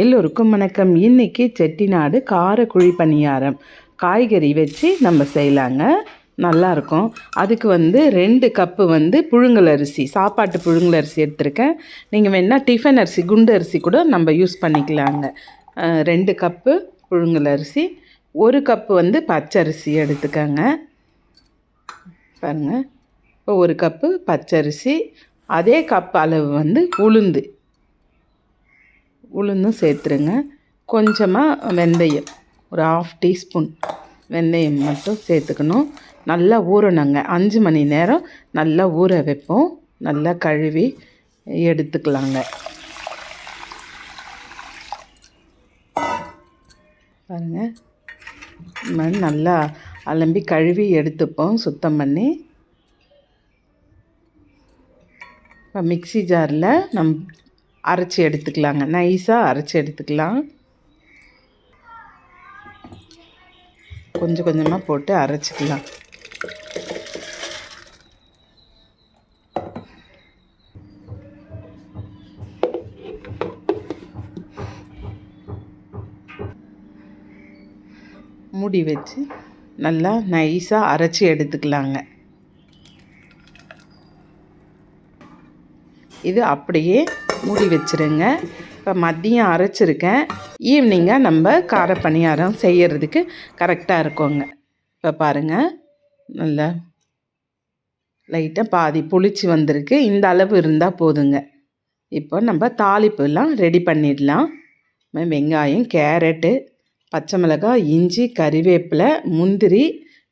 எல்லோருக்கும் வணக்கம். இன்றைக்கி செட்டிநாடு கார குழி பணியாரம். காய்கறி வச்சு நம்ம செய்யலாங்க. நல்லாயிருக்கும் அதுக்கு வந்து ரெண்டு கப்பு வந்து புழுங்கல் அரிசி சாப்பாட்டு புழுங்கல் அரிசி எடுத்திருக்கேன். நீங்கள் வேணால் டிஃபன் அரிசி குண்டு அரிசி கூட நம்ம யூஸ் பண்ணிக்கலாங்க. ரெண்டு கப்பு புழுங்கல் அரிசி ஒரு கப்பு வந்து பச்சரிசி எடுத்துக்கங்க. பாருங்கள் இப்போ ஒரு கப்பு பச்சரிசி அதே கப் அளவு வந்து உளுந்து. உளுந்தும் சேர்த்துருங்க. கொஞ்சமாக வெந்தயம் ஒரு ஆஃப் டீஸ்பூன் வெந்தயம் மட்டும் சேர்த்துக்கணும். நல்லா ஊறணுங்க. அஞ்சு மணி நேரம் நல்லா ஊற வைப்போம். நல்லா கழுவி எடுத்துக்கலாங்க. பாருங்கள் மாதிரி நல்லா அலம்பி கழுவி எடுத்துப்போம். சுத்தம் பண்ணி. இப்போ மிக்ஸி ஜாரில் நம் அரைச்சி எடுத்துக்கலாங்க. நைஸாக அரைச்சி எடுத்துக்கலாம். கொஞ்சம் கொஞ்சமாக போட்டு அரைச்சிக்கலாம். மூடி வச்சு நல்லா நைஸாக அரைச்சி எடுத்துக்கலாங்க. இது அப்படியே மூடி வச்சுருங்க. இப்போ மதியம் அரைச்சிருக்கேன். ஈவினிங்காக நம்ம கார பணியாரம் செய்கிறதுக்கு கரெக்டாக இருக்குங்க. இப்போ பாருங்கள் நல்லா லைட்டாக பாதி புளிச்சு வந்திருக்கு. இந்த அளவு இருந்தால் போதுங்க. இப்போ நம்ம தாளிப்புலாம் ரெடி பண்ணிடலாம். வெங்காயம் கேரட்டு பச்சை மிளகாய் இஞ்சி கறிவேப்பிலை முந்திரி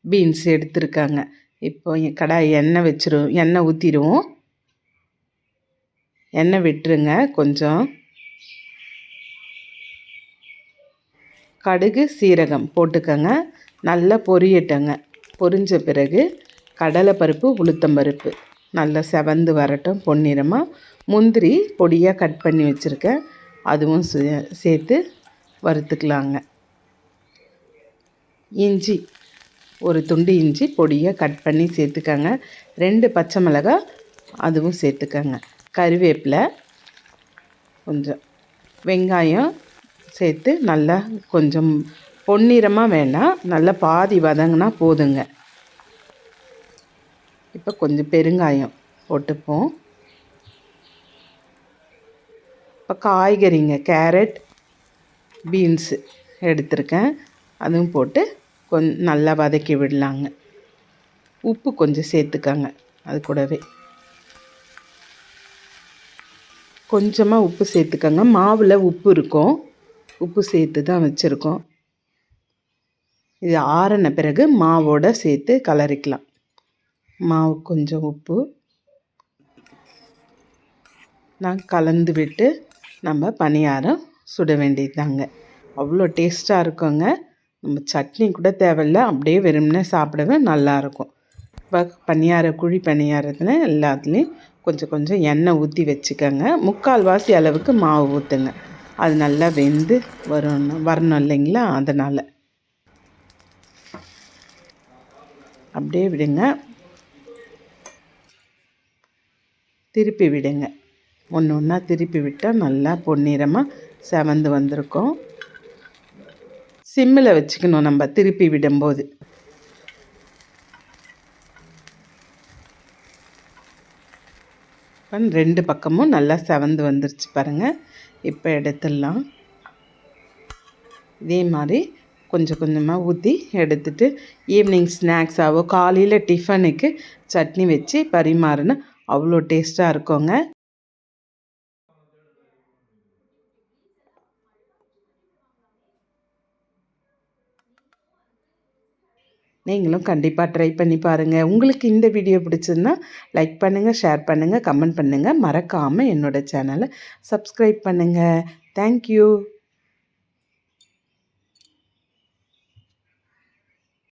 பீன்ஸ் எடுத்துருக்காங்க. இப்போ கடாய் எண்ணெய் வச்சிரும் எண்ணெய் ஊற்றிடுவோம் எண்ணெய் விட்டுருங்க கொஞ்சம். கடுகு சீரகம் போட்டுக்கங்க. நல்லா பொரியட்டங்க. பொரிஞ்ச பிறகு கடலைப்பருப்பு உளுத்தம்பருப்பு நல்லா செவந்து வரட்டும் பொன்னிறமாக முந்திரி பொடியாக கட் பண்ணி வச்சுருக்கேன். அதுவும் சே- சேர்த்து வறுத்துக்கலாங்க. இஞ்சி ஒரு துண்டு இஞ்சி பொடியாக கட் பண்ணி சேர்த்துக்கங்க. ரெண்டு பச்சை மிளகாய் அதுவும் சேர்த்துக்கங்க. கருவேப்பிலை கொஞ்சம் வெங்காயம் சேர்த்து நல்லா கொஞ்சம் பொன்னிறமாக வேண்டாம் நல்லா பாதி வதங்கினா போதுங்க. இப்போ கொஞ்சம் பெருங்காயம் போட்டுப்போம். இப்போ காய்கறிங்க கேரட் பீன்ஸு எடுத்திருக்கேன். அதுவும் போட்டு கொஞ் நல்லா வதக்கி விடலாங்க. உப்பு கொஞ்சம் சேர்த்துக்கங்க அது கூடவே. கொஞ்சமாக உப்பு சேர்த்துக்கோங்க. மாவில் உப்பு இருக்கும். உப்பு சேர்த்து தான் வச்சுருக்கோம். இது ஆறின பிறகு மாவோட சேர்த்து கலரிக்கலாம். மாவு கொஞ்சம் உப்பு. நான் கலந்து விட்டு நம்ம பணியாரம் சுட வேண்டியதாங்க அவ்வளோ டேஸ்ட்டாக இருக்குங்க. நம்ம சட்னி கூட தேவையில்ல. அப்படியே வெறும்னே சாப்பிடவே நல்லாயிருக்கும் இப்போ பணியார குழி பணியாரத்தில் எல்லாத்துலேயும் கொஞ்சம் கொஞ்சம் எண்ணெய் ஊற்றி வச்சுக்கோங்க. முக்கால்வாசி அளவுக்கு மாவு ஊற்றுங்க அது நல்லா வெந்து வரணும் வரணும் இல்லைங்களா? அதனால். அப்படியே விடுங்க. திருப்பி விடுங்க. ஒன்று ஒன்றா திருப்பி விட்டால் நல்லா பொன்னிறமாக செவந்து வந்திருக்கும். சிம்மில் வச்சுக்கணும் நம்ம திருப்பி விடும்போது. இப்போ ரெண்டு பக்கமும் நல்லா செவந்து வந்துருச்சு பாருங்கள் இப்போ எடுத்துடலாம். இதே மாதிரி கொஞ்சம் கொஞ்சமாக ஊற்றி எடுத்துட்டு ஈவினிங் ஸ்நாக்ஸாகவோ காலையில் டிஃபனுக்கு சட்னி வச்சு பரிமாறினா அவ்வளோ டேஸ்ட்டாக இருக்குங்க. நீங்களும் கண்டிப்பாக ட்ரை பண்ணி பாருங்கள் உங்களுக்கு இந்த வீடியோ பிடிச்சதுன்னா லைக் பண்ணுங்கள் ஷேர் பண்ணுங்கள் கமெண்ட் பண்ணுங்கள் மறக்காமல் என்னோட சேனலை சப்ஸ்கிரைப் பண்ணுங்கள் தேங்க்யூ